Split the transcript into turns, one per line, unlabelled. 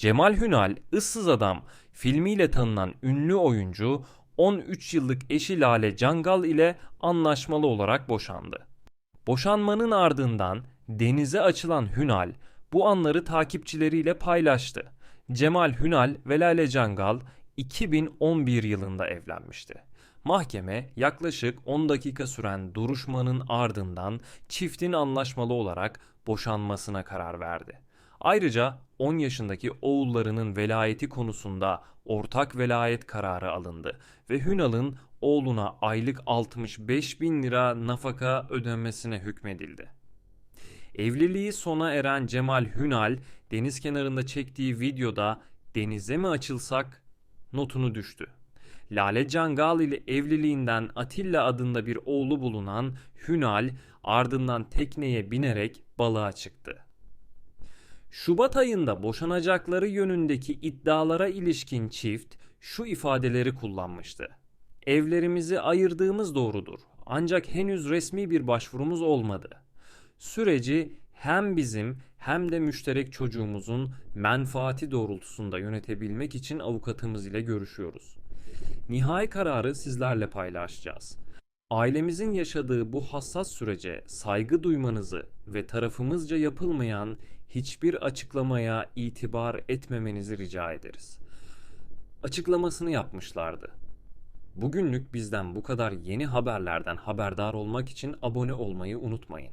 Cemal Hünal, Issız Adam filmiyle tanınan ünlü oyuncu 13 yıllık eşi Lale Cangal ile anlaşmalı olarak boşandı. Boşanmanın ardından denize açılan Hünal bu anları takipçileriyle paylaştı. Cemal Hünal ve Lale Cangal 2011 yılında evlenmişti. Mahkeme yaklaşık 10 dakika süren duruşmanın ardından çiftin anlaşmalı olarak boşanmasına karar verdi. Ayrıca 10 yaşındaki oğullarının velayeti konusunda ortak velayet kararı alındı ve Hünal'ın oğluna aylık 65 bin lira nafaka ödenmesine hükmedildi. Evliliği sona eren Cemal Hünal deniz kenarında çektiği videoda denize mi açılsak notunu düştü. Lale Cangal ile evliliğinden Atilla adında bir oğlu bulunan Hünal ardından tekneye binerek balığa çıktı. Şubat ayında boşanacakları yönündeki iddialara ilişkin çift şu ifadeleri kullanmıştı. Evlerimizi ayırdığımız doğrudur. Ancak henüz resmi bir başvurumuz olmadı. Süreci hem bizim hem de müşterek çocuğumuzun menfaati doğrultusunda yönetebilmek için avukatımız ile görüşüyoruz. Nihai kararı sizlerle paylaşacağız. Ailemizin yaşadığı bu hassas sürece saygı duymanızı ve tarafımızca yapılmayan hiçbir açıklamaya itibar etmemenizi rica ederiz. Açıklamasını yapmışlardı. Bugünlük bizden bu kadar yeni haberlerden haberdar olmak için abone olmayı unutmayın.